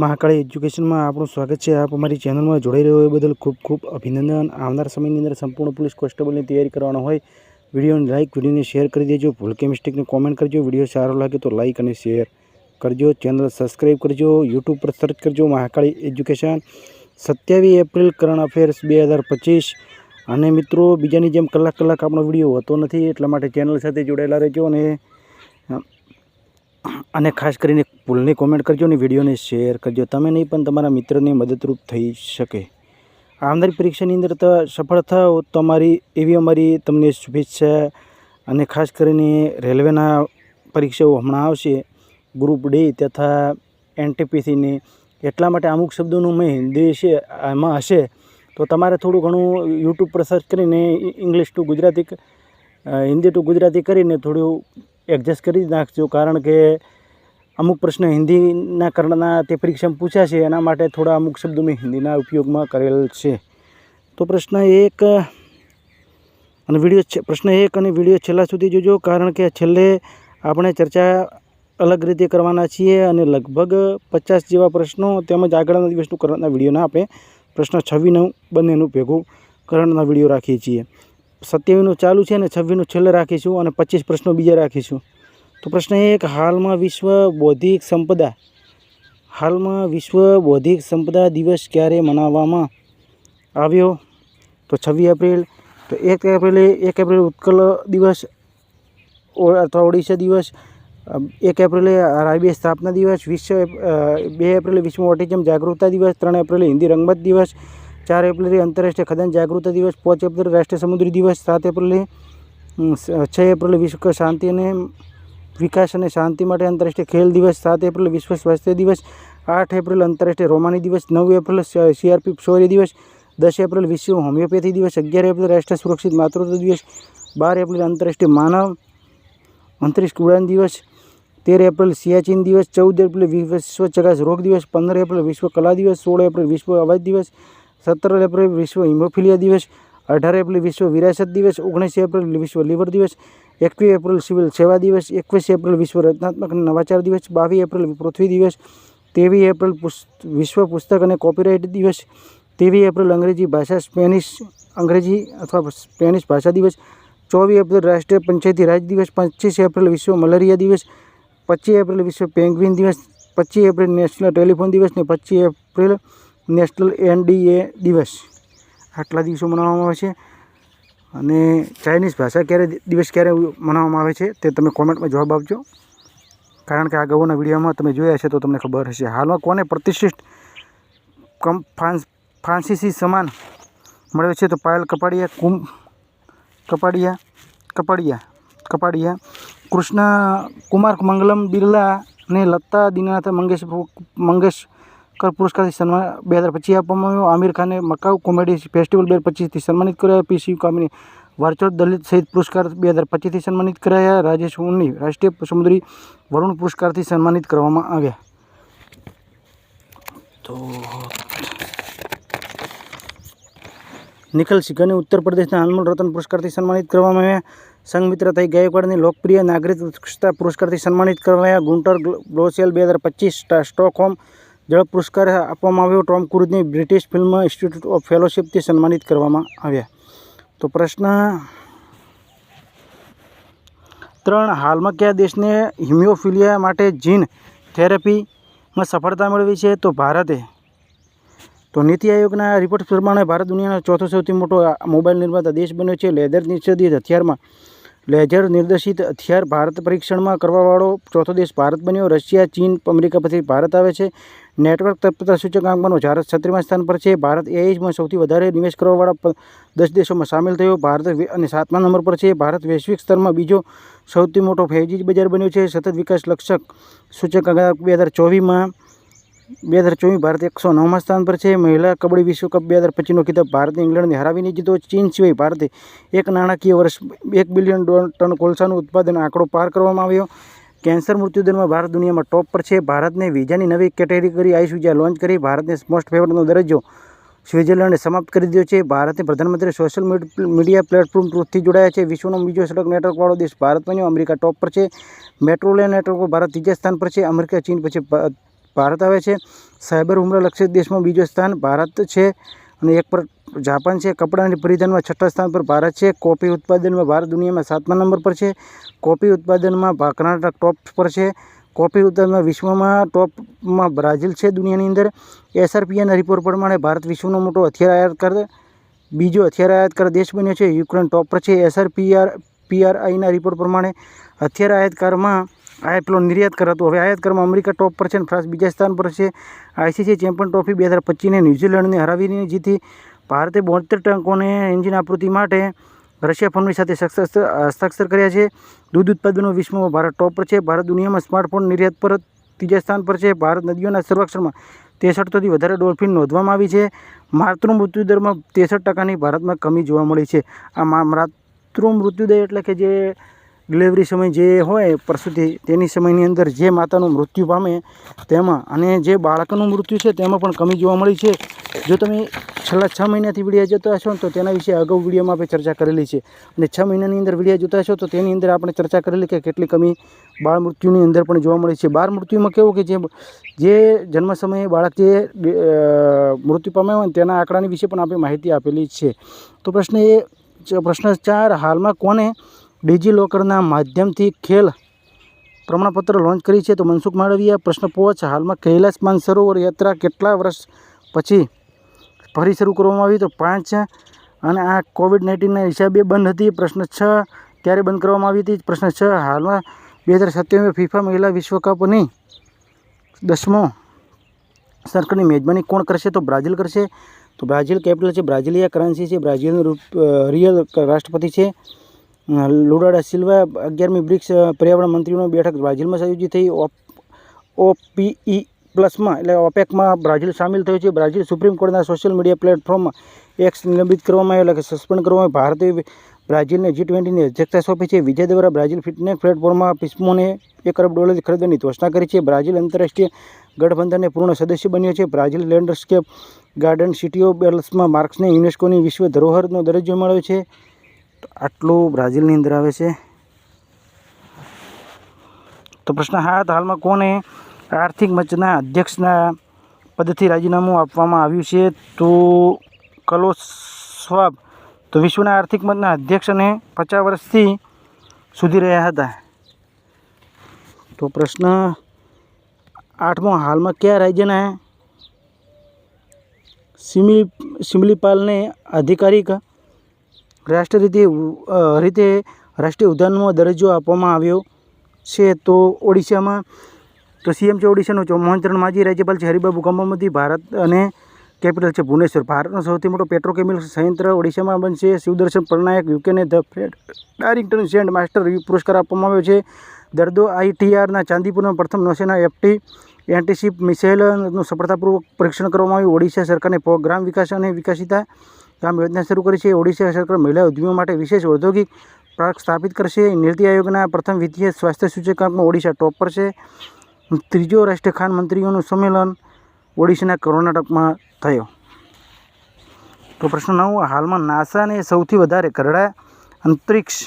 મહાકાળી એજ્યુકેશનમાં આપણું સ્વાગત છે. આપ અમારી ચેનલમાં જોડાઈ રહ્યો એ બદલ ખૂબ ખૂબ અભિનંદન. આવનાર સમયની અંદર સંપૂર્ણ પોલીસ કોન્સ્ટેબલની તૈયારી કરવાનો હોય, વિડીયોને લાઇક વિડીયોને શેર કરી દેજો. ભૂલ કે મિસ્ટેકને કોમેન્ટ કરજો. વીડિયો સારો લાગે તો લાઇક અને શેર કરજો. ચેનલ સબસ્ક્રાઈબ કરજો. યુટ્યુબ પર સર્ચ કરજો મહાકાળી એજ્યુકેશન. સત્યાવીસ એપ્રિલ કરંટ અફેર્સ બે હજાર પચીસ. અને મિત્રો, બીજાની જેમ કલાક કલાક આપણો વીડિયો હોતો નથી, એટલા માટે ચેનલ સાથે જોડાયેલા રહેજો અને અને ખાસ કરીને ભૂલની કોમેન્ટ કરજો અને વિડીયોને શેર કરજો. તમે નહીં પણ તમારા મિત્રને મદદરૂપ થઈ શકે. આવનારી પરીક્ષાની અંદર સફળ થાઓ તો અમારી, એવી અમારી તમને શુભેચ્છા અને ખાસ કરીને રેલવેના પરીક્ષાઓ હમણાં આવશે. ગ્રુપ ડી તથા એનટીપીસીની એટલા માટે અમુક શબ્દોનું મેં હિન્દી છે, એમાં હશે. તો તમારે થોડું ઘણું યુટ્યુબ પર સર્ચ કરીને English to Gujarati Hindi to Gujarati કરીને થોડું એડજસ્ટ કરી નાખજો, કારણ કે અમુક પ્રશ્ન હિન્દીના કારણના તે પરીક્ષામાં પૂછ્યા છે, એના માટે થોડા અમુક શબ્દો મેં હિન્દીના ઉપયોગમાં કરેલ છે. તો પ્રશ્ન એક, અને વીડિયો પ્રશ્ન એક અને વીડિયો છેલ્લા સુધી જોજો, કારણ કે છેલ્લે આપણે ચર્ચા અલગ રીતે કરવાના છીએ અને લગભગ પચાસ જેવા પ્રશ્નો તેમજ આગળના દિવસનું કરંટના વિડીયોના આપણે પ્રશ્ન છવ્વીસનું બંનેનું ભેગું કરંટના વીડિયો રાખીએ છીએ. સત્યાવીસનું ચાલુ છે અને છવ્વીસનું છેલ્લે રાખીશું અને પચીસ પ્રશ્નો બીજા રાખીશું. તો પ્રશ્ન એક, હાલમાં વિશ્વ બૌદ્ધિક સંપદા. હાલમાં વિશ્વ બૌદ્ધિક સંપદા દિવસ ક્યારે મનાવવામાં આવ્યો? તો છવ્વીસ એપ્રિલ, તો એક એપ્રિલે, એક એપ્રિલ ઉત્કલ દિવસ અથવા ઓડિશા દિવસ એક એપ્રિલે રાયબે સ્થાપના દિવસ, વિશ્વ બે એપ્રિલે વિશ્વ ઓટિઝમ જાગૃતતા દિવસ, ત્રણ એપ્રિલે હિન્દી રંગમત દિવસ ચાર એપ્રિલે આંતરરાષ્ટ્રીય ખદાન જાગૃતતા દિવસ, પાંચ એપ્રિલે રાષ્ટ્રીય સમુદ્રી દિવસ, સાત એપ્રિલે છ એપ્રિલે વિશ્વ શાંતિ અને વિકાસ અને શાંતિ માટે આંતરરાષ્ટ્રીય ખેલ દિવસ, સાત એપ્રિલ વિશ્વ સ્વાસ્થ્ય દિવસ, આઠ એપ્રિલ આંતરરાષ્ટ્રીય રોમાની દિવસ, નવ એપ્રિલ સીઆરપી શૌર્ય દિવસ, દસ એપ્રિલ વિશ્વ હોમિયોપેથી દિવસ, અગિયાર એપ્રિલ રાષ્ટ્રીય સુરક્ષિત માતૃત્વ દિવસ, બાર એપ્રિલ આંતરરાષ્ટ્રીય માનવ અંતરિક્ષ ઉડાન દિવસ, તેર એપ્રિલ સિયાચીન દિવસ, ચૌદ એપ્રિલ વિશ્વ ચગાસ રોગ દિવસ, પંદર એપ્રિલ વિશ્વ કલા દિવસ, સોળ એપ્રિલ વિશ્વ અવાજ દિવસ સત્તર એપ્રિલ વિશ્વ હિમોફિલિયા દિવસ, અઢાર એપ્રિલ વિશ્વ વિરાસત દિવસ, ઓગણીસ એપ્રિલ વિશ્વ લીવર દિવસ, એકવીસ એપ્રિલ સિવિલ સેવા દિવસ, એકવીસ એપ્રિલ વિશ્વ રચનાત્મક નવાચાર દિવસ, બાવીસ એપ્રિલ પૃથ્વી દિવસ, ત્રેવીસ એપ્રિલ વિશ્વ પુસ્તક અને કોપીરાઇટ દિવસ, ત્રેવીસ એપ્રિલ અંગ્રેજી ભાષા, સ્પેનિશ, અંગ્રેજી અથવા સ્પેનિશ ભાષા દિવસ, ચોવીસ એપ્રિલ રાષ્ટ્રીય પંચાયતી રાજ દિવસ, પચીસ એપ્રિલ વિશ્વ મલેરિયા દિવસ, પચીસ એપ્રિલ વિશ્વ પેંગ્વિન દિવસ, પચીસ એપ્રિલ નેશનલ ટેલિફોન દિવસ ને પચીસ એપ્રિલ નેશનલ એનડીએ દિવસ. આટલા દિવસો મનાવવામાં આવે છે. અને ચાઇનીઝ ભાષા ક્યારે દિવસ ક્યારે મનાવવામાં આવે છે તે તમે કોમેન્ટમાં જવાબ આપજો. કારણ કે આ અગાઉના વિડીયોમાં તમે જોયા છે તો તમને ખબર હશે. હાલમાં કોને પ્રતિષ્ઠિત કમ ફાન્સ ફાંસીસી સમાન મળ્યો છે તો પાયલ કપાડિયા કુંભ કપાડિયા કપાડિયા કપાડિયા, કૃષ્ણ, કુમાર મંગલમ, બિરલા અને લતા, દીનાનાથ, મંગેશ મંગેશકર પુરસ્કારથી સન્માન, બે હજાર પચીસ આપવામાં આવ્યો. આમિર ખાને મકાઉ કોમેડી ફેસ્ટિવલ બે હજાર પચીસથી સન્માનિત કર્યા. પીસી કામિની વારચોડ દલિત સહિત પુરસ્કાર બે હજાર પચીસથી સન્માનિત કરાયા. રાજેશ ઉની રાષ્ટ્રીય સમુદ્રી વરુણ પુરસ્કારથી સન્માનિત કરવામાં આવ્યા. તો નિખિલ સિંઘને ઉત્તર પ્રદેશના અનમોલ રતન પુરસ્કારથી સન્માનિત કરવામાં આવ્યા. સંઘમિત્ર થઈ ગાયકવાડને લોકપ્રિય નાગરિકતા પુરસ્કારથી સન્માનિત કરાયા. ગુન્ટર ગ્લોસિયલ બે હજાર પચીસ સ્ટોકહોમ જળ પુરસ્કાર આપવામાં આવ્યો. ટોમ ક્રુઝની બ્રિટિશ ફિલ્મ ઇન્સ્ટિટ્યૂટ ઓફ ફેલોશિપથી સન્માનિત કરવામાં આવ્યા. તો પ્રશ્ન ત્રણ, હાલમાં કયા દેશને હિમિયોફિલિયા માટે જીન થેરેપીમાં સફળતા મેળવી છે? તો ભારતે. તો નીતિ આયોગના રિપોર્ટ પ્રમાણે ભારત દુનિયાનો ચોથો સૌથી મોટો મોબાઈલ નિર્માતા દેશ બન્યો છે. લેધર નિષેધિત હથિયારમાં લેઝર નિર્દેશિત હથિયાર ભારત પરીક્ષણમાં કરવાવાળો ચોથો દેશ ભારત બન્યો. રશિયા, ચીન, અમેરિકા પછી ભારત આવે છે. નેટવર્ક તત્પરતા સૂચકાંકમાં ભારત છત્રીમાં સ્થાન પર છે. ભારત એઆઈમાં સૌથી વધારે નિવેશ કરવાવાળા દસ દેશોમાં સામેલ થયો. ભારત અને સાતમા નંબર પર છે. ભારત વૈશ્વિક સ્તરમાં બીજો સૌથી મોટો ફેજી બજાર બન્યો છે. સતત વિકાસ લક્ષક સૂચકાંક બે હજાર ચોવીસમાં બે હજાર ચોવીસ ભારત એકસો નવમાં સ્થાન પર છે. મહિલા કબડ્ડી વિશ્વકપ બે હજાર પચીસનો ખિતાબ ભારતે ઇંગ્લેન્ડને હરાવીને જીતો ચીન સિવાય ભારતે એક નાણાકીય વર્ષ એક બિલિયન ટન કોલસાનું ઉત્પાદન આંકડો પાર કરવામાં આવ્યો. કેન્સર મૃત્યુદરમાં ભારત દુનિયામાં ટોપ પર છે. ભારતને વિઝાની નવી કેટેગરી આઈસ વિઝા લોન્ચ કરી. ભારતને મોસ્ટ ફેવરેટનો દરજ્જો સ્વિટ્ઝરલેન્ડે સમાપ્ત કરી દીધો છે. ભારતે પ્રધાનમંત્રી સોશિયલ મીડિયા પ્લેટફોર્મ ટ્રુથથી જોડાયા છે. વિશ્વનો બીજો સડક નેટવર્કવાળો દેશ ભારત બન્યો. અમેરિકા ટોપ પર છે. મેટ્રોલેન નેટવર્ક ભારત ત્રીજા સ્થાન પર છે. અમેરિકા ચીન પછી ભારત આવે છે. સાયબર હુમલા લક્ષિત દેશમાં બીજો સ્થાન ભારત છે અને એક પર જાપાન છે. કપડાં પરિધાનમાં છઠ્ઠા સ્થાન પર ભારત છે. કોફી ઉત્પાદનમાં ભારત દુનિયામાં સાતમા નંબર પર છે. કોફી ઉત્પાદનમાં કર્ણાટક ટોપ પર છે. કોફી ઉત્પાદનમાં વિશ્વમાં ટોપમાં બ્રાઝિલ છે દુનિયાની અંદર. એસઆરપીએના રિપોર્ટ પ્રમાણે ભારત વિશ્વનો મોટો હથિયાર આયાત કર બીજો હથિયાર આયાતકાર દેશ બન્યો છે. યુક્રેન ટોપ પર છે. એસઆરપીઆર પીઆરઆઈના રિપોર્ટ પ્રમાણે હથિયાર આયાતકારમાં આ એટલો નિર્યાત કર હતો. હવે આયાતકરમાં અમેરિકા ટોપ પર છે અને ફ્રાન્સ બીજા સ્થાન પર છે. આઈસીસી ચેમ્પિયન ટ્રોફી બે હજાર પચીસને ન્યૂઝીલેન્ડને હરાવીને જીતી ભારતે બોતેર ટંકોને એન્જિન આપૃત્તિ માટે રશિયા ફોનની સાથે હસ્તાક્ષર કર્યા છે. દૂધ ઉત્પાદનો વિશ્વમાં ભારત ટોપ પર છે. ભારત દુનિયામાં સ્માર્ટફોન નિર્યાત પર ત્રીજા સ્થાન પર છે. ભારત નદીઓના સંરક્ષણમાં તેસઠથી વધારે ડોલ્ફિન નોંધવામાં આવી છે. માતૃ મૃત્યુદરમાં તેસઠ ટકાની ભારતમાં કમી જોવા મળી છે. આ માતૃ મૃત્યુદર એટલે કે જે ડિલિવરી સમય જે હોય પ્રસૂતિ, તેની સમયની અંદર જે માતાનું મૃત્યુ પામે તેમાં અને જે બાળકનું મૃત્યુ છે તેમાં પણ કમી જોવા મળી છે. જો તમે છેલ્લા છ મહિનાથી વિડીયા જોતા હશો તો તેના વિશે અગાઉ વિડીયોમાં આપણે ચર્ચા કરેલી છે. અને છ મહિનાની અંદર વિડીયા જોતા હશો તો તેની અંદર આપણે ચર્ચા કરેલી કે કેટલી કમી બાળ મૃત્યુની અંદર પણ જોવા મળી છે. બાળ મૃત્યુમાં કેવું કે જે જન્મ સમયે બાળક જે મૃત્યુ પામ્યા હોય તેના આંકડાની વિશે પણ આપણે માહિતી આપેલી છે. તો પ્રશ્ન એ, પ્રશ્ન ચાર, હાલમાં કોને ડિજિલોકરના માધ્યમથી ખેલ પ્રમાણપત્ર લોન્ચ કરી છે તો મનસુખ માંડવીયા પ્રશ્ન પાંચ હાલમાં કૈલાસ માનસરોવર યાત્રા કેટલા વર્ષ પછી ફરી શરૂ કરવામાં આવી? તો પાંચ અને આ કોવિડ નાઇન્ટીનના હિસાબે બંધ હતી. પ્રશ્ન છ ત્યારે બંધ કરવામાં આવી હતી. પ્રશ્ન છ, હાલમાં બે હજાર સત્યાવીસ ફિફા મહિલા વિશ્વકપની દસમો સરકારની મેજબાની કોણ કરશે? તો બ્રાઝિલ કરશે. તો બ્રાઝિલ કેપિટલ છે, બ્રાઝિલિયા કરન્સી છે, બ્રાઝિલનું રૂપ રિયલ રાષ્ટ્રપતિ છે. લુડાડા સિલ્વા અગિયારમી બ્રિક્સ પર્યાવરણ મંત્રીઓની બેઠક બ્રાઝિલમાં આયોજિત થઈ. ઓપ, ઓપીઈ પ્લસમાં એટલે ઓપેકમાં બ્રાઝિલ સામેલ થયું છે. બ્રાઝિલ સુપ્રીમ કોર્ટના સોશિયલ મીડિયા પ્લેટફોર્મમાં એક્સ નિલંબિત કરવામાં આવ્યો, એટલે સસ્પેન્ડ કરવામાં. ભારતે બ્રાઝિલને જી ટ્વેન્ટીની અધ્યક્ષતા સોંપી છે. વિજય દ્વારા બ્રાઝિલ ફિટનેસ પ્લેટફોર્મમાં પિસ્મોને એક અરબ ડોલરની ખરીદવાની ઘોષણા કરી છે. બ્રાઝિલ આંતરરાષ્ટ્રીય ગઠબંધનને પૂર્ણ સદસ્ય બન્યો છે. Brazil landscape garden city of બેલ્સમાં માર્ક્સને યુનેસ્કોની વિશ્વ ધરોહરનો દરજ્જો મળ્યો છે. આટલું બ્રાઝિલની અંદર આવે છે. તો પ્રશ્ન સાત હાલમાં કોને આર્થિક મંચના અધ્યક્ષના પદથી રાજીનામું આપવામાં આવ્યું છે? તો કલોસ્વાબ તો વિશ્વના આર્થિક મંચના અધ્યક્ષને પચાસ વર્ષથી સુધી રહ્યા હતા. તો પ્રશ્ન આઠમો, હાલમાં કયા રાજ્યના સિમિ, સિમલીપાલને આધિકારિક રાષ્ટ્ર રીતે રીતે રાષ્ટ્રીય ઉદ્યાનનો દરજ્જો આપવામાં આવ્યો છે તો ઓડિશામાં તો સીએમ છે ઓડિશાનો ચો- મોહન માજી, રાજ્યપાલ છે હરિબાબુ કંબામતી ભારત અને કેપિટલ છે ભુવનેશ્વર. ભારતનો સૌથી મોટો પેટ્રોકેમિકલ સંયંત્ર ઓડિશામાં બનશે. Shivdarshan Parnayak યુકેને the Fred Darrington sand master પુરસ્કાર આપવામાં આવ્યો છે. દર્દો આઈટીઆરના ચાંદીપુરમાં પ્રથમ નૌસેના એફટી એન્ટીશિપ મિસાઇલનું સફળતાપૂર્વક પરીક્ષણ કરવામાં આવ્યું. ઓડિશા સરકારને પ્રોગ્રામ ગ્રામ વિકાસ અને વિકસિતા ગામ યોજના શરૂ કરી છે. ઓડિશા સરકાર મહિલા ઉદ્યમીઓ માટે વિશેષ ઔદ્યોગિક પાર્ક સ્થાપિત કરશે. નીતિ આયોગના પ્રથમ વિત્તીય સ્વાસ્થ્ય સૂચકાંકમાં ઓડિશા ટોપ પર છે. ત્રીજો રાષ્ટ્રીય ખાન મંત્રીઓનું સંમેલન ઓડિશાના કર્ણાટકમાં થયો. તો પ્રશ્ન નવ, હાલમાં નાસાને સૌથી વધારે કરડા અંતરિક્ષ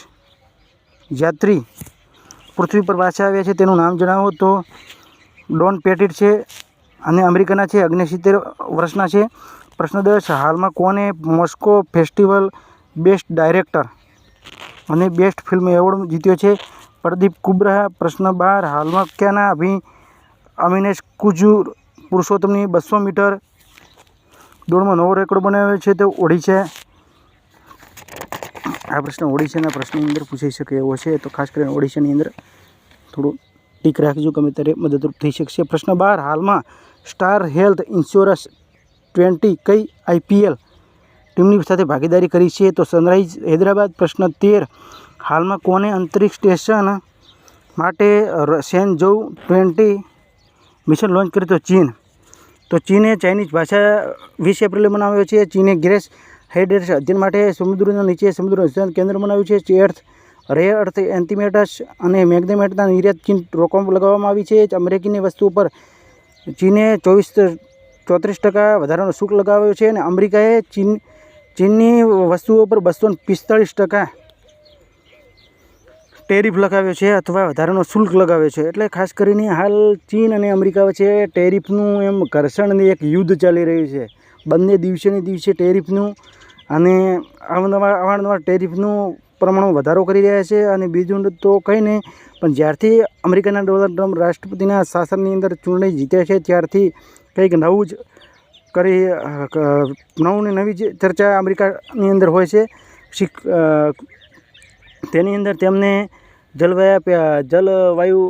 યાત્રી પૃથ્વી પર પાછા આવ્યા છે તેનું નામ જણાવો તો ડોન પેટિટ છે અને અમેરિકાના છે અગ્નિસિત્તેર વર્ષના છે. પ્રશ્ન દસ હાલમાં કોને મોસ્કો ફેસ્ટિવલ બેસ્ટ ડાયરેક્ટર અને બેસ્ટ ફિલ્મ એવોર્ડ જીત્યો છે? પ્રદીપ કુબ્રા, પ્રશ્ન બાર, હાલમાં ક્યાંના અભિ અમિનેશ કુજુર પુરુષોત્તમની બસો મીટર દોડમાં નવો રેકોર્ડ બનાવ્યો છે તે ઓડિશા આ પ્રશ્ન ઓડિશાના પ્રશ્નની અંદર પૂછાઈ શકે એવો છે, તો ખાસ કરીને ઓડિશાની અંદર થોડું ટીક રાખજો, ગમે ત્યારે મદદરૂપ થઈ શકશે. પ્રશ્ન બાર, હાલમાં સ્ટાર હેલ્થ ઇન્સ્યોરન્સ ટ્વેન્ટી કઈ આઈપીએલ ટીમની સાથે ભાગીદારી કરી છે. તો સનરાઈઝ હૈદરાબાદ પ્રશ્ન તેર, હાલમાં કોને અંતરિક્ષ સ્ટેશન માટે સેન સેનજોઉ ટ્વેન્ટી મિશન લોન્ચ કર્યું તો ચીન? તો ચીને ચાઇનીઝ ભાષા વીસ એપ્રિલે મનાવ્યો છે. ચીને ગ્રેસ હેડર્સ અધ્યયન માટે સમુદ્રના નીચે સમુદ્ર અધ્યયન કેન્દ્ર બનાવ્યું છે. અર્થ, રે અર્થ, એન્ટીમેટસ અને મેગ્નેમેટના નિર્યાત ચીન રોકવામાં લગાવવામાં આવી છે. અમેરિકીની વસ્તુ પર ચીને ચોવીસ ચોત્રીસ ટકા વધારાનો શુલ્ક લગાવ્યો છે અને અમેરિકાએ ચીન, ચીનની વસ્તુઓ પર બસો પિસ્તાળીસ ટકા ટેરિફ લગાવ્યો છે અથવા વધારાનો શુલ્ક લગાવ્યો છે. એટલે ખાસ કરીને હાલ ચીન અને અમેરિકા વચ્ચે ટેરિફનું એમ ઘર્ષણની એક યુદ્ધ ચાલી રહ્યું છે. બંને દિવસેને દિવસે ટેરિફનું અને અવારનવાર અવારનવાર ટેરિફનું પ્રમાણમાં વધારો કરી રહ્યા છે અને બીજું તો કંઈ નહીં, પણ જ્યારથી અમેરિકાના ડોનાલ્ડ ટ્રમ્પ રાષ્ટ્રપતિના શાસનની અંદર ચૂંટણી જીત્યા છે, ત્યારથી કંઈક નવું જ કરી નવું ને નવી જે ચર્ચા અમેરિકાની અંદર હોય છે, શીખ તેની અંદર તેમને જલવાયા જલવાયુ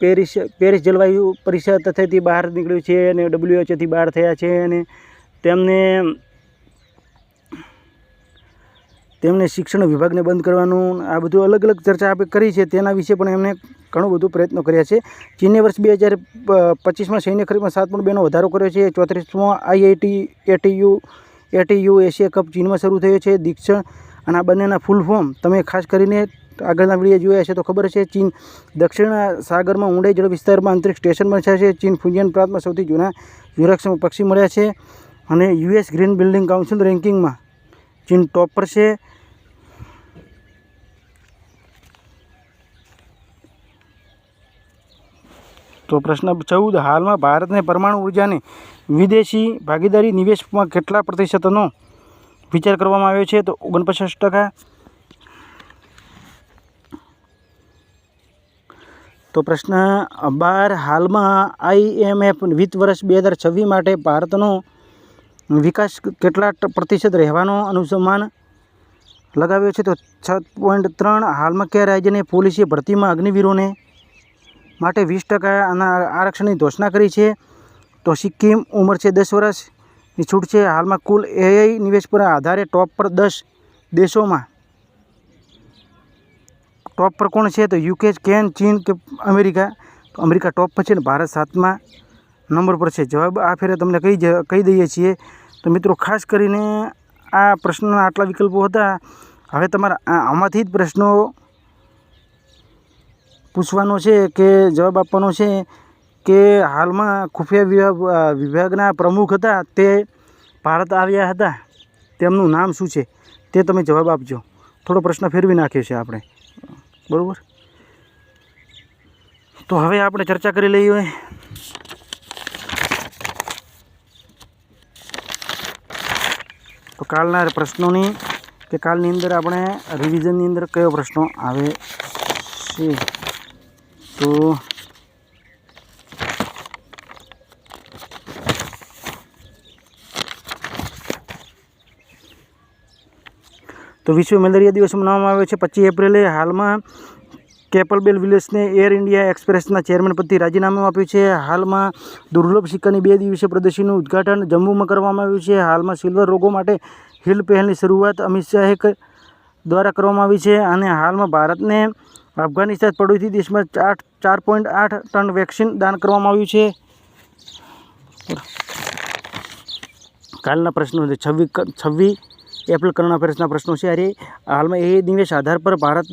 પેરિસ પેરિસ જલવાયુ પરિષદ તથાથી બહાર નીકળ્યું છે અને ડબલ્યુએચઓથી બહાર થયા છે અને તેમને તેમને શિક્ષણ વિભાગને બંધ કરવાનું, આ બધું અલગ અલગ ચર્ચા આપણે કરી છે, તેના વિશે પણ એમણે ઘણું બધું પ્રયત્નો કર્યા છે. ચીને વર્ષ બે હજાર પચીસમાં સૈન્ય ખરીદમાં સાત પોઈન્ટ બેનો વધારો કર્યો છે. ચોત્રીસમાં આઈઆઈટી, એટીયુ એટીયુ, એશિયા કપ ચીનમાં શરૂ થયો છે. દીક્ષણ અને આ બંનેના ફૂલ ફોર્મ તમે ખાસ કરીને આગળના વીડિયો જોયા છે તો ખબર છે ચીન દક્ષિણ સાગરમાં ઊંડાઈ જળ વિસ્તારમાં આંતરિક સ્ટેશન બન્યા છે. ચીન ફુજિયાન પ્રાંતમાં સૌથી જૂના યુરાક્ષ પક્ષી મળ્યા છે અને યુએસ ગ્રીન બિલ્ડિંગ કાઉન્સિલ રેન્કિંગમાં ચીન ટોપ પર છે. તો પ્રશ્ન ચૌદ, હાલમાં ભારતને પરમાણુ ઉર્જાની વિદેશી ભાગીદારી નિવેશમાં કેટલા પ્રતિશતનો વિચાર કરવામાં આવ્યો છે? તો ઓગણપચાસ ટકા. તો પ્રશ્ન બાર, હાલમાં આઈએમએફ વિત્ત વર્ષ બે હજાર છવ્વીસ માટે ભારતનો વિકાસ કેટલા પ્રતિશત રહેવાનો અનુસમાન લગાવ્યો છે? તો છ પોઈન્ટ ત્રણ, હાલમાં કયા રાજ્યની પોલીસે ભરતીમાં અગ્નિવીરોને માટે વીસ ટકાના આરક્ષણની ઘોષણા કરી છે. તો સિક્કિમ ઉંમર છે દસ વર્ષની છૂટ છે. હાલમાં કુલ એઆઈ નિવેશ પર આધારે ટોપ પર દસ દેશોમાં. ટોપ પર કોણ છે? તો યુકે કેન, ચીન કે અમેરિકા. તો અમેરિકા ટોપ પર છે ને ભારત સાતમા નંબર પર છે. જવાબ આ ફેરે તમને કહી કહી દઈએ છીએ. તો મિત્રો, ખાસ કરીને આ પ્રશ્નના આટલા વિકલ્પો હતા. હવે તમારા આમાંથી જ પ્રશ્નો પૂછવાનો છે કે, જવાબ આપવાનો છે કે, હાલમાં ખુફિયા વિભાગ વિભાગના પ્રમુખ હતા, તે ભારત આવ્યા હતા. તેમનું નામ શું છે? તે તમે જવાબ આપજો. થોડો પ્રશ્ન ફેરવી નાખ્યો છે આપણે. બરાબર? તો હવે આપણે ચર્ચા કરી લઈએ. તો કાલના પ્રશ્નોની, કે કાલની અંદર આપણે રિવિઝનની અંદર કયો પ્રશ્નો આવે છે? તો તો વિશ્વ મેલેરિયા દિવસ મનાવવામાં આવ્યો છે પચીસ એપ્રિલે. હાલમાં કેપલબેલ વિલેસને એર ઇન્ડિયા એક્સપ્રેસના ચેરમેન પદથી રાજીનામું આપ્યું છે. હાલમાં દુર્લભ સિક્કાની બે દિવસીય પ્રદર્શનનું ઉદ્ઘાટન જમ્મુમાં કરવામાં આવ્યું છે. હાલમાં સિલ્વર રોગો માટે હિલ પહેલની શરૂઆત અમિત શાહે દ્વારા કરવામાં આવી છે અને હાલમાં ભારતને અફઘાનિસ્તાન પડોશી દેશમાં ચાર ચાર પોઈન્ટ આઠ ટન વેક્સિન દાન કરવામાં આવ્યું છે. કાલના પ્રશ્નો છે છવ્વીસ છવ્વીસ એપ્રિલ કરના અફેર્સના પ્રશ્નો છે. અરે હાલમાં એ નિવેશ આધાર પર ભારત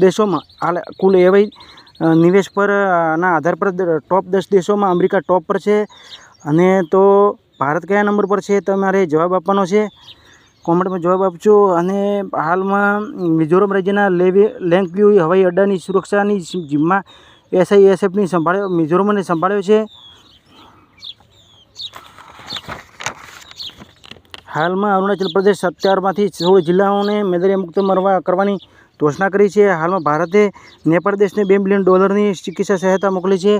દેશોમાં હાલ કુલ એવાય નિવેશ પર અ, આધાર પર ટોપ દસ દેશોમાં અમેરિકા ટોપ પર છે. અને તો ભારત કયા નંબર પર છે? તમારે જવાબ આપવાનો છે. કોમેન્ટમાં જવાબ આપજો. અને હાલમાં મિઝોરમ રાજ્યના લેવી લેંગવ્યુ હવાઈ અડ્ડાની સુરક્ષાની જીમમાં એસઆઈએસએફની સંભાળ્યો મિઝોરમને સંભાળ્યો છે. હાલમાં અરુણાચલ પ્રદેશ સત્તરમાંથી સોળ જિલ્લાઓને મેદરિયા મુક્ત મરવા કરવાની ઘોષણા કરી છે. હાલમાં ભારતે નેપાળ દેશને બે મિલિયન ડોલરની ચિકિત્સા સહાયતા મોકલી છે.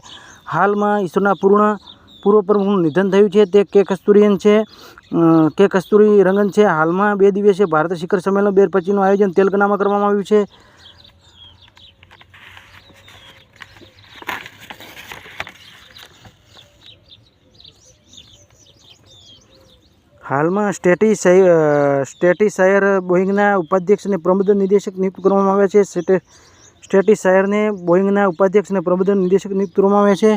હાલમાં ઈસરોના પૂર્ણ પૂર્વ પ્રમુખનું નિધન થયું છે. તે કે કસ્તુરીયન છે. કે કસ્તુરી રંગન છે. હાલમાં બે દિવસીય ભારત શિખર સંમેલન બે પચીસનું આયોજન તેલંગાનામાં કરવામાં આવ્યું છે. હાલમાં સ્ટેટી સ્ટેટી શાયર બોઈંગના ઉપાધ્યક્ષ અને પ્રબંધન નિદેશક નિયુક્ત કરવામાં આવ્યા છે. સ્ટેટી શાયરને બોઈંગના ઉપાધ્યક્ષ અને પ્રબંધન નિદેશક નિયુક્ત કરવામાં આવ્યા છે.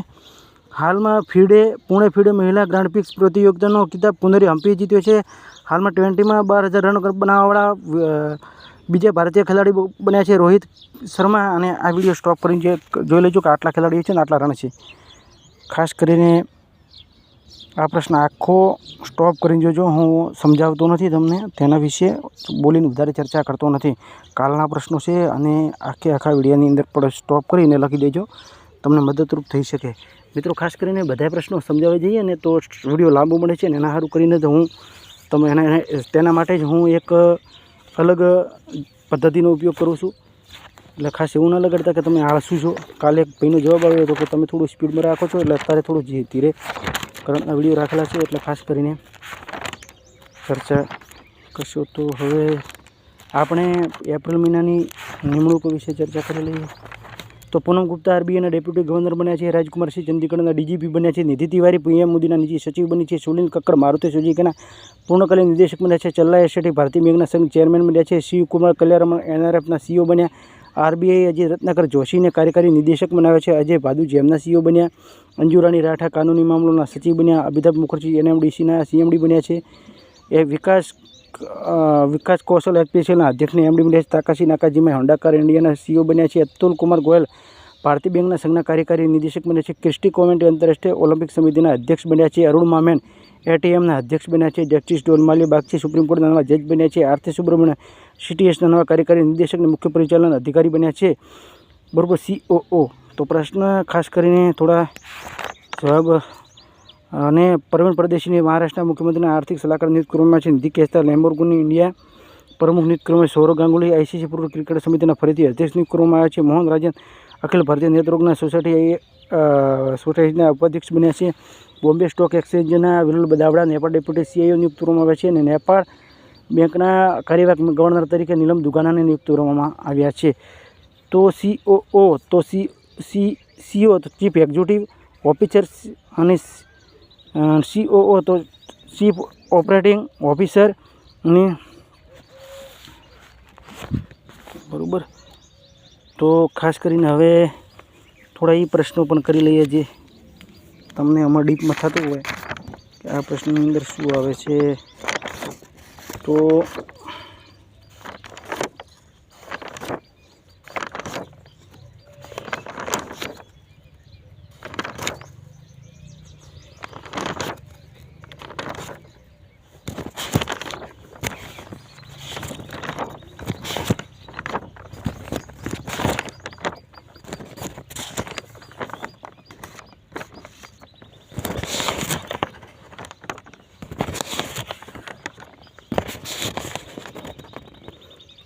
હાલમાં ફીડે, પુણે ફીડે મહિલા ગ્રાન્ડ પ્રિક્સ પ્રતિયોગિતાનો ખિતાબ પુનરી હમ્પીએ જીત્યો છે. હાલમાં ટ્વેન્ટીમાં બાર હજાર રન બનાવવાવાળા બીજા ભારતીય ખેલાડી બન્યા છે રોહિત શર્મા અને આ વીડિયો સ્ટોપ કરીને જે જોઈ લેજો કે આટલા ખેલાડીઓ છે ને આટલા રન છે. ખાસ કરીને આ પ્રશ્ન આખો સ્ટોપ કરીને જોજો, હું સમજાવતો નથી તમને તેના વિશે, બોલીને વધારે ચર્ચા કરતો નથી. કાલના પ્રશ્નો છે અને આખે આખા વિડીયોની અંદર પણ સ્ટોપ કરીને લખી દેજો, તમને મદદરૂપ થઈ શકે. મિત્રો, ખાસ કરીને બધા પ્રશ્નો સમજાવી જઈએ ને તો વીડિયો લાંબો મળે છે ને એના સારું કરીને તો હું તમે એના તેના માટે જ હું એક અલગ પદ્ધતિનો ઉપયોગ કરું છું. એટલે ખાસ એવું ના લગાડતા કે તમે આળસુ છો. કાલે એક ભાઈનો જવાબ આવ્યો હતો કે તમે થોડું સ્પીડમાં રાખો છો, એટલે અત્યારે થોડું ધીરે કરંટના વીડિયો રાખેલા છે, એટલે ખાસ કરીને ચર્ચા કરશો તો હવે આપણે એપ્રિલ મહિનાની નિમણૂકો વિશે ચર્ચા કરી લઈએ. તો પૂનમ ગુપ્તા આરબીઆઈના ડેપ્યુટી ગવર્નર બન્યા છે, રાજકુમાર સિંહ ચંદીગઢના ડીજીપી બન્યા છે નિધિ તિવારી, પીએમ મોદીના નીતિ સચિવ બની છે, સુનિલ કક્કડ, મારુતિ સુઝુકીના પૂર્ણકાલીન નિદેશક બન્યા છે ચલ્લા એસેટી ભારતીય બેંકના સંઘ ચેરમેન બન્યા છે, શિવકુમાર કલ્યાણમણ એનઆરએફના સીઓ બન્યા, આરબીઆઈ અજય રત્નાકર જોશીને કાર્યકારી નિદેશક બનાવ્યા છે, અજય ભાદુ જેમના સીઓ બન્યા, અંજુરાણી રાઠા કાનૂની મામલોના સચિવ બન્યા અમિતાભ મુખર્જી, એનએમડીસીના સીએમડી બન્યા છે, એ વિકાસ વિકાસ કૌશલ એચપીસીએલના અધ્યક્ષને એમડી છે તાકાશી નાકાજીમાં હોન્ડાકાર ઇન્ડિયાના સીઓ બન્યા છે અતુલ કુમાર ગોયલ. ભારતીય બેંકના સંઘના કાર્યકારી નિદેશક બન્યા છે ક્રિસ્ટી કોમેન્ટી આંતરરાષ્ટ્રીય ઓલિમ્પિક સમિતિના અધ્યક્ષ બન્યા છે અરુણ મામેન. એટીએમના અધ્યક્ષ બન્યા છે જસ્ટિસ ડોલમાલી બાગચી સુપ્રીમ કોર્ટના નવા જજ બન્યા છે આરતી સુબ્રમણ્ય. સીટીએસના નવા કાર્યકારી નિદેશકને મુખ્ય પરિચાલન અધિકારી બન્યા છે. બરોબર, સીઓઓ. તો પ્રશ્ન ખાસ કરીને થોડા જવાબ અને પ્રવીણ પરદેશીની મહારાષ્ટ્રના મુખ્યમંત્રીના આર્થિક સલાહકાર નિયુક્ત કરવામાં છે. નિધિ કેસ્તા લેમ્બોર્ગુની ઇન્ડિયા પ્રમુખ નિયુક્ત કરવામાં સૌરવ ગાંગુલી આઈસીસી પૂર્વ ક્રિકેટ સમિતિના ફરીથી અધ્યક્ષ નિયુક્ત કરવામાં આવ્યા છે. મોહન રાજન અખિલ ભારતીય નેત્રોગના સોસાયટી સોસાયટીના ઉપાધ્યક્ષ બન્યા છે. બોમ્બે સ્ટોક એક્સચેન્જના વિરુલ દાવડા નેપાળ ડેપ્યુટી સીઆઈઓ નિયુક્ત કરવામાં આવ્યા છે. અને નેપાળ બેંકના કાર્યવાહક ગવર્નર તરીકે નીલમ દુગાનાને નિયુક્ત કરવામાં આવ્યા છે. તો સીઓઓ, તો C C, CEO chief executive officer અને સીઓઓ તો ચીફ ઓપરેટિંગ ઓફિસર ને બરાબર. તો ખાસ કરીને હવે થોડા એ પ્રશ્નો પણ કરી લઈએ જે તમને આમાં ડીપમાં થતું હોય કે આ પ્રશ્નની અંદર શું આવે છે. તો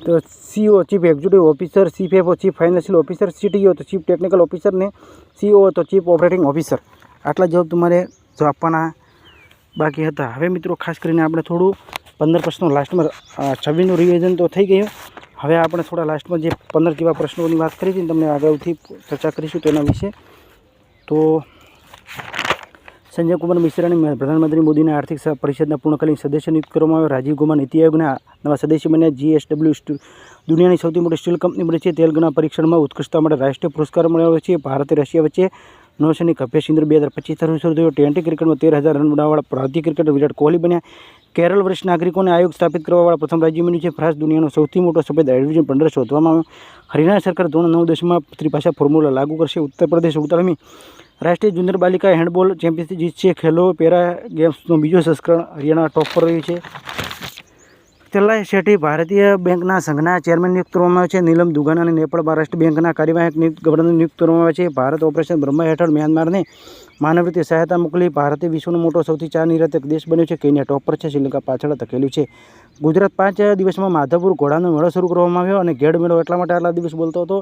તો CEO chief executive officer CFO chief financial officer CTO તો ચીફ ટેકનિકલ ઓફિસર ને સીઓ તો ચીફ ઓપરેટિંગ ઓફિસર આટલા જવાબ તમારે જો આપવાના બાકી હતા. હવે મિત્રો ખાસ કરીને આપણે થોડું પંદર પ્રશ્નો લાસ્ટમાં છવ્વીસનું રિવિઝન તો થઈ ગયું. હવે આપણે થોડા લાસ્ટમાં જે પંદર જેવા પ્રશ્નોની વાત કરી હતી તમને અગાઉથી ચર્ચા કરીશું તેના વિશે. તો સંજય કુમાર મિશ્રાની પ્રધાનમંત્રી મોદીના આર્થિક પરિષદના પૂર્ણકાલીન સદસ્ય નિયુક્ત કરવામાં આવ્યો. રાજીવ કુમાર નીતિ આયોગના નવા સદસ્ય બન્યા. જીએસડબલ્યુ દુનિયાની સૌથી મોટી સ્ટીલ કંપની બની છે. તેલગના પરીક્ષણમાં ઉત્કૃષ્ટતા માટે રાષ્ટ્રીય પુરસ્કાર મળ્યો છે. ભારત રશિયા વચ્ચે નૌસૈનિક અભ્યાસ ઇન્દ્ર બે હજાર પચીસ તરફ શરૂ થયો. ટ્વેન્ટી ક્રિકેટમાં તેર હજાર રન બનાવવાવાળા ભારતીય ક્રિકેટર વિરાટ કોહલી બન્યા. કેરળ વરિષ્ઠ નાગરિકોને આયોગ સ્થાપિત કરવાવાળા પ્રથમ રાજ્ય બન્યું છે. ફ્રાન્સ દુનિયાનો સૌથી મોટો સફેદ હાઇડ્રોજન પંદર શોધવામાં આવ્યો. હરિયાણા સરકાર ધોરણ નવ દસમાં ત્રિભાષા ફોર્મ્યુલા લાગુ કરશે. ઉત્તર પ્રદેશ ઉડતાલીમી રાષ્ટ્રીય જુનિયર બાલિકા હેન્ડબોલ ચેમ્પિયનશિપ જીતશે. ખેલો, પેરા ગેમ્સનો બીજો સંસ્કરણ હરિયાણા ટોપ પર રહ્યું છે. ચલ્લા શેઠી ભારતીય બેંકના સંઘના ચેરમેન નિયુક્ત કરવામાં આવે છે. નીલમ દુગાન અને નેપાળ મહારાષ્ટ્ર બેંકના કાર્યવાહક ગવર્નર નિયુક્ત કરવામાં આવે છે. ભારત ઓપરેશન બ્રહ્મા હેઠળ મ્યાનમારને માનવરીય સહાયતા મોકલી ભારતે વિશ્વનો મોટો સૌથી ચા નિરાતક દેશ બન્યો છે. કેન્યા ટોપ પર છે. શ્રીલંકા પાછળ ધકેલ્યું છે. ગુજરાત પાંચ દિવસમાં માધવપુર ઘોડાનો મેળો શરૂ કરવામાં આવ્યો અને ગેડ મેળો એટલા માટે આટલા દિવસ બોલતો હતો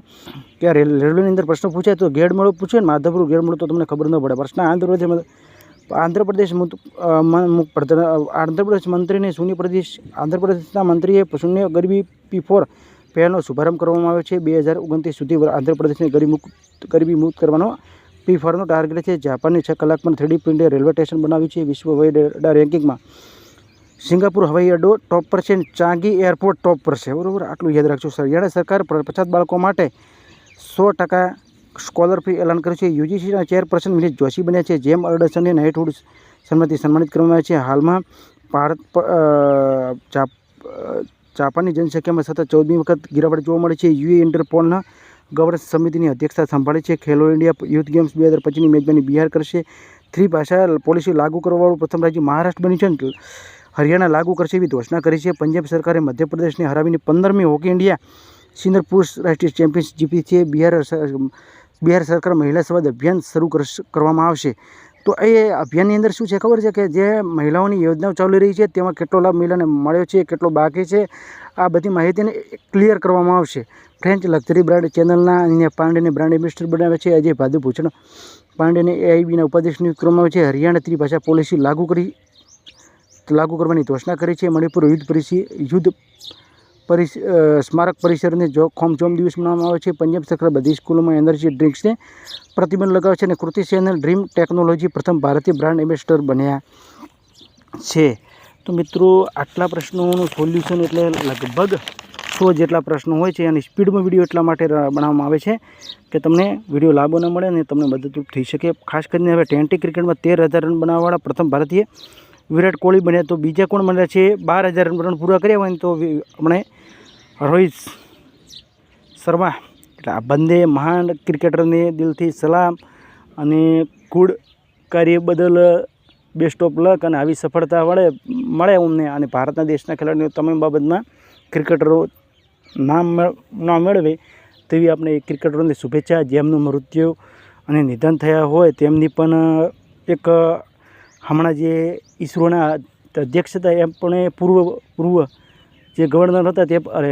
કે રેલવેની અંદર પ્રશ્ન પૂછાય તો ગેડ મેળો પૂછે માધવપુર ગેડ મેળો તો તમને ખબર ન પડે. પ્રશ્ન આંધ્રપ્રદેશ આંધ્રપ્રદેશ આંધ્રપ્રદેશ મંત્રીને શૂન્ય પ્રદેશ આંધ્રપ્રદેશના મંત્રીએ શૂન્ય ગરીબી પી ફોર પહેલનો શુભારંભ કરવામાં આવ્યો છે. બે હજાર ઓગણત્રીસ સુધી આંધ્રપ્રદેશને ગરીબ મુક્ત ગરીબી મુક્ત કરવાનો પી ફોરનો ટાર્ગેટ છે. જાપાનની છ કલાકમાં થ્રીડી પ્રિન્ટે રેલવે સ્ટેશન બનાવ્યું છે. વિશ્વ હવાઈ અડ્ડા રેન્કિંગમાં સિંગાપુર હવાઈ અડ્ડો ટોપ પર છે ચાંગી એરપોર્ટ ટોપ પર છે. બરાબર? આટલું યાદ રાખજો. હરિયાણા સરકાર પછાત બાળકો માટે સો ટકા સ્કોલર ફી એલાન કર્યું છે. યુજીસીના ચેરપર્સન વિનીત જોશી બન્યા છે. જેમ અરડસનને નાઇટહુડ સન્માનથી સન્માનિત કરવામાં આવ્યા છે. હાલમાં ભારત જાપાનની જનસંખ્યામાં સતત ચૌદમી વખત ગિરાવટ જોવા મળે છે. યુએ ઇન્ટરપોલના ગવર્નન્સ સમિતિની અધ્યક્ષતા સંભાળી છે. ખેલો ઇન્ડિયા યુથ ગેમ્સ બે હજાર પચીસની મેજબાની બિહાર કરશે. થ્રી ભાષા પોલિસી લાગુ કરવાવાળું પ્રથમ રાજ્ય મહારાષ્ટ્ર બન્યું છે હરિયાણા લાગુ કરશે એવી ઘોષણા કરી છે. પંજાબ સરકારે મધ્યપ્રદેશને હરાવીને પંદરમી હોકી ઇન્ડિયા સિનિયર પુરુષ રાષ્ટ્રીય ચેમ્પિયન્સ જીતી છે. બિહાર બિહાર સરકાર મહિલા સંવાદ અભિયાન શરૂ કરવામાં આવશે. તો એ અભિયાનની અંદર શું છે ખબર છે કે જે મહિલાઓની યોજનાઓ ચાલી રહી છે, તેમાં કેટલો લાભ મહિલાને મળ્યો છે, કેટલો બાકી છે, આ બધી માહિતીને ક્લિયર કરવામાં આવશે. ફ્રેન્ચ લક્ઝરી બ્રાન્ડ ચેનલના અહીંયા પાંડેને બ્રાન્ડ એમ્બેસેડર બનાવે છે. અજય ભાદુ ભૂષણ પાંડેને એઆઈબીના ઉપાધ્યક્ષ નિયુક્ત કરવામાં છે. હરિયાણા ત્રિભાષા પોલિસી લાગુ કરી, લાગુ કરવાની ઘોષણા કરી છે. મણિપુર યુદ્ધ પરિસ્થિતિ યુદ્ધ પરિસ સ્મારક પરિસરને જો જોમ દિવસ મનાવવામાં આવે છે. પંજાબ સરકાર બધી સ્કૂલોમાં એનર્જી ડ્રિંક્સને પ્રતિબંધ લગાવે છે અને કૃતિ સેનલ ડ્રીમ ટેકનોલોજી પ્રથમ ભારતીય બ્રાન્ડ એમ્બેસેડર બન્યા છે. તો મિત્રો, આટલા પ્રશ્નોનું સોલ્યુશન એટલે લગભગ સો જેટલા પ્રશ્નો હોય છે અને સ્પીડમાં વીડિયો એટલા માટે બનાવવામાં આવે છે કે તમને વીડિયો લાભો ન મળે અને તમને મદદરૂપ થઈ શકે. ખાસ કરીને હવે ટેન્ટી ક્રિકેટમાં તેર હજાર રન બનાવવાવાળા પ્રથમ ભારતીય વિરાટ કોહલી બન્યા તો બીજા કોણ બન્યા છે? બાર હજાર રન પૂરા કર્યા હોય ને તો આપણે રોહિત શર્મા. એટલે આ બંને મહાન ક્રિકેટરને દિલથી સલામ અને ગુડ કાર્ય બદલ બેસ્ટ ઓફ લક અને આવી સફળતા મળે મળે અમને અને ભારતના દેશના ખેલાડીઓ તમામ બાબતમાં ક્રિકેટરો નામ નામ મેળવે તેવી આપણે ક્રિકેટરોને શુભેચ્છા. જેમનું મૃત્યુ અને નિધન થયા હોય તેમની પણ એક હમણાં જે ઈસરોના અધ્યક્ષ હતા એમ પણ એ પૂર્વ પૂર્વ જે ગવર્નર હતા તે અરે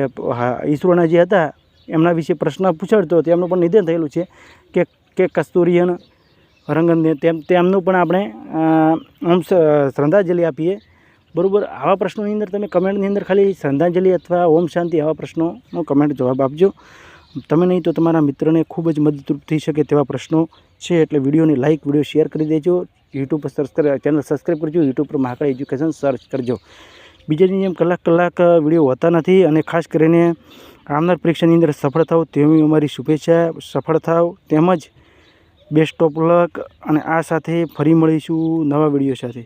ઈસરોના જે હતા, એમના વિશે પ્રશ્ન પૂછાડતો હતો. એમનું પણ નિધન થયેલું છે કે કે કસ્તુરિયન રંગનને તેમ, તેમનું પણ આપણે આમ શ્રદ્ધાંજલિ આપીએ. બરાબર, આવા પ્રશ્નોની અંદર તમે કમેન્ટની અંદર ખાલી શ્રદ્ધાંજલિ અથવા ઓમ શાંતિ આવા પ્રશ્નોનો કમેન્ટ જવાબ આપજો. તમે નહીં તો તમારા મિત્રને ખૂબ જ મદદરૂપ થઈ શકે તેવા પ્રશ્નો છે, એટલે વિડીયોને લાઇક વીડિયો શેર કરી દેજો. યુટ્યુબ પર સબસ્ક્રાઈબ ચેનલ સબસ્ક્રાઈબ કરજો. યુટ્યુબ પર મહાકાળ એજ્યુકેશન સર્ચ કરજો. બીજાની જેમ કલાક કલાક વીડિયો હોતા નથી અને ખાસ કરીને આવનાર પરીક્ષાની અંદર સફળ થાવ તેવી અમારી શુભેચ્છા, સફળ થાવ તેમજ બેસ્ટ ઓફ લક અને આ સાથે ફરી મળીશું નવા વીડિયો સાથે.